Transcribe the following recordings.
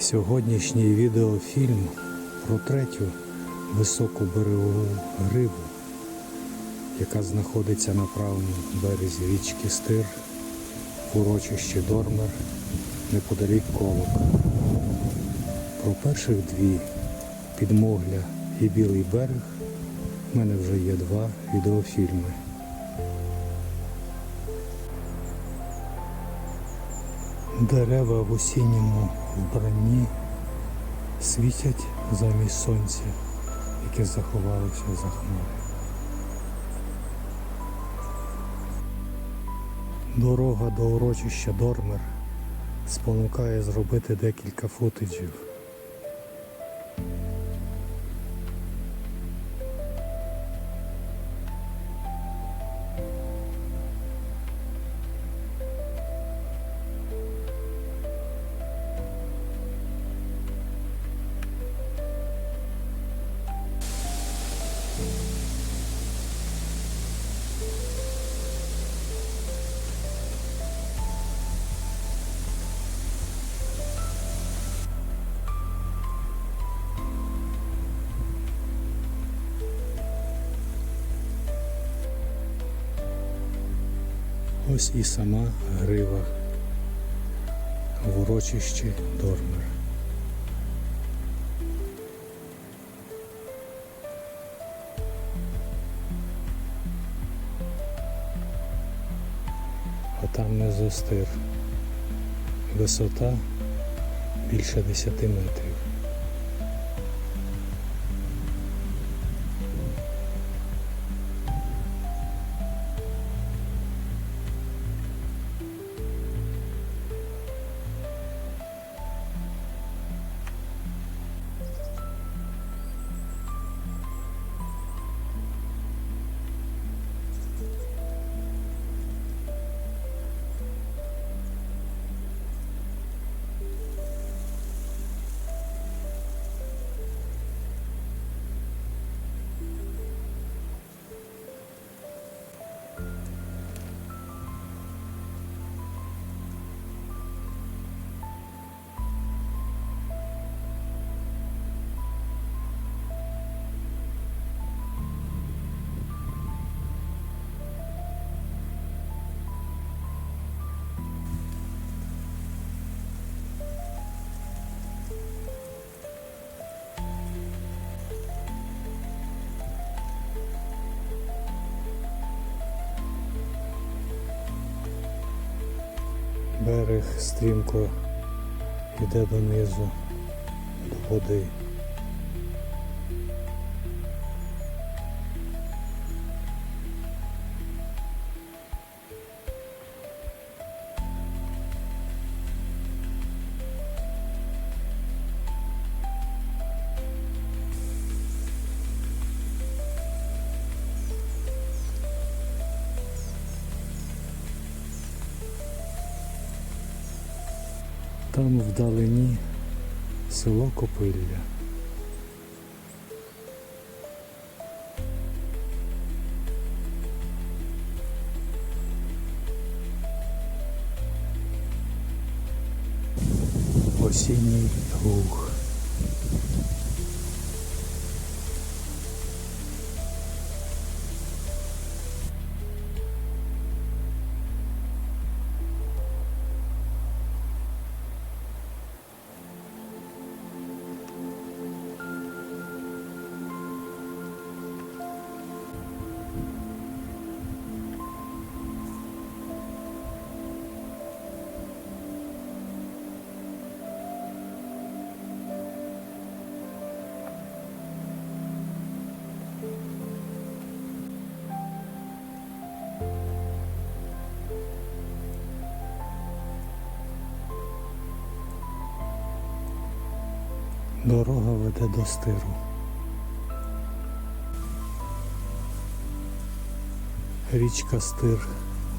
Сьогоднішній відеофільм про третю високу берегову гриву, яка знаходиться на правому березі річки Стир в урочищі Дормер неподалік Колока. Про перших дві підмогля і Білий берег в мене вже є два відеофільми. Дерева в осінньому вбранні світять замість сонця, яке заховалося за хмари. Дорога до урочища Дормер спонукає зробити декілька футиджів. Ось і сама грива в урочищі Дормер. А там внизу стир. Висота більше 10 метрів. Берег стрімко йде донизу до води. Там вдалині село Копилля. Осінній луг. Дорога веде до стиру. Річка Стир,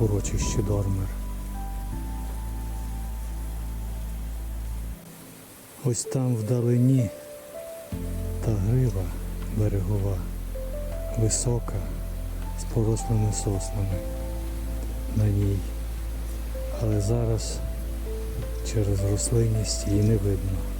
урочище Дормер. Ось там вдалині та грива берегова, висока, з порослими соснами на ній. Але зараз через рослинність її не видно.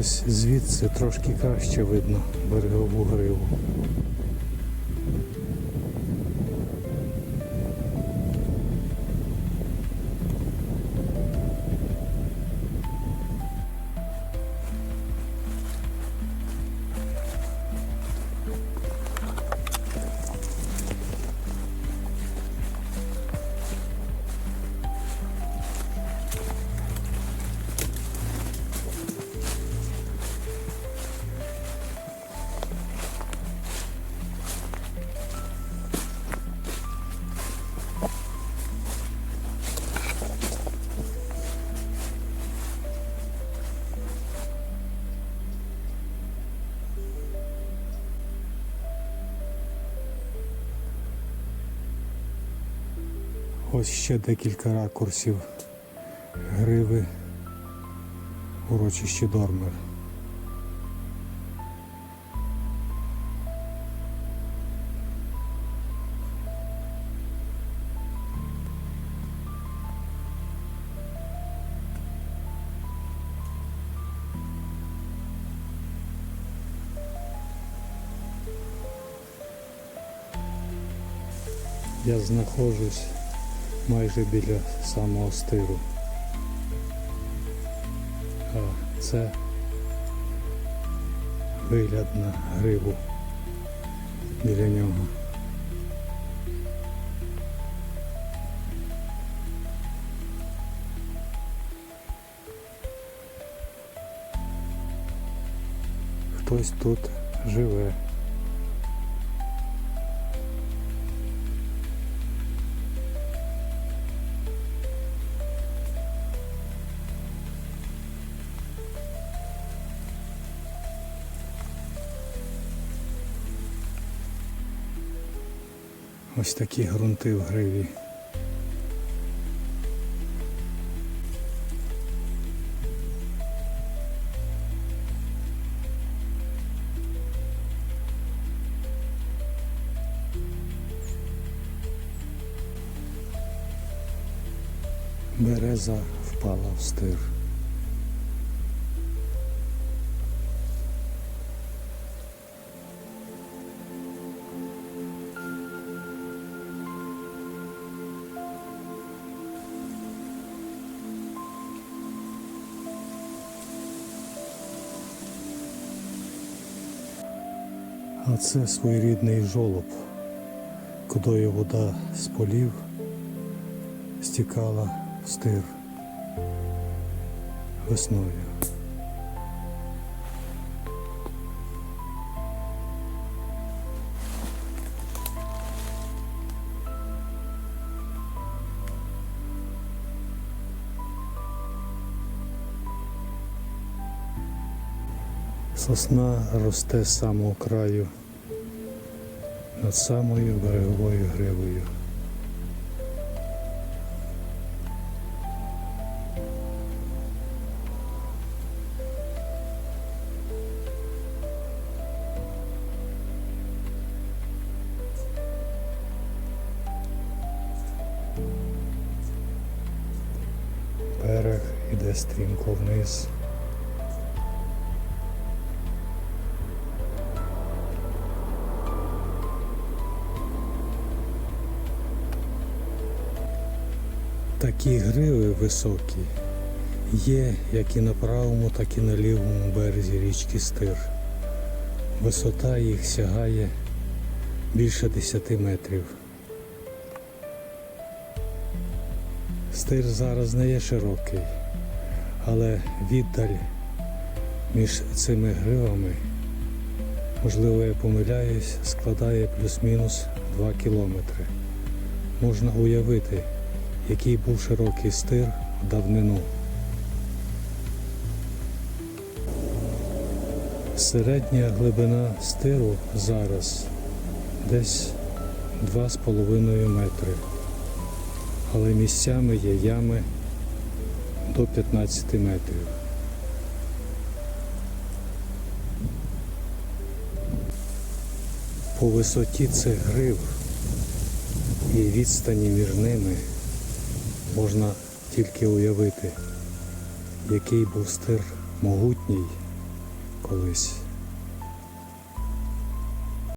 Ось звідси трошки краще видно берегову гриву. Ось ще декілька ракурсів гриви урочище Дормер. Я знаходжусь майже біля самого стиру. А це вигляд на грибу біля нього. Хтось тут живе. Ось такі ґрунти в гриві. Береза впала в стир. А це своєрідний жолоб, кудою вода з полів стікала в стир весною. Сосна росте з самого краю над самою береговою гривою. Берег іде стрімко вниз. Такі гриви високі є як і на правому, так і на лівому березі річки Стир. Висота їх сягає більше 10 метрів. Стир зараз не є широкий, але віддаль між цими гривами, можливо, я помиляюсь, складає плюс-мінус 2 кілометри. Можна уявити, який був широкий стир в давнину. Середня глибина стиру зараз десь 2,5 метри, але місцями є ями до 15 метрів. По висоті цих грив і відстані між ними можна тільки уявити, який був стир могутній колись.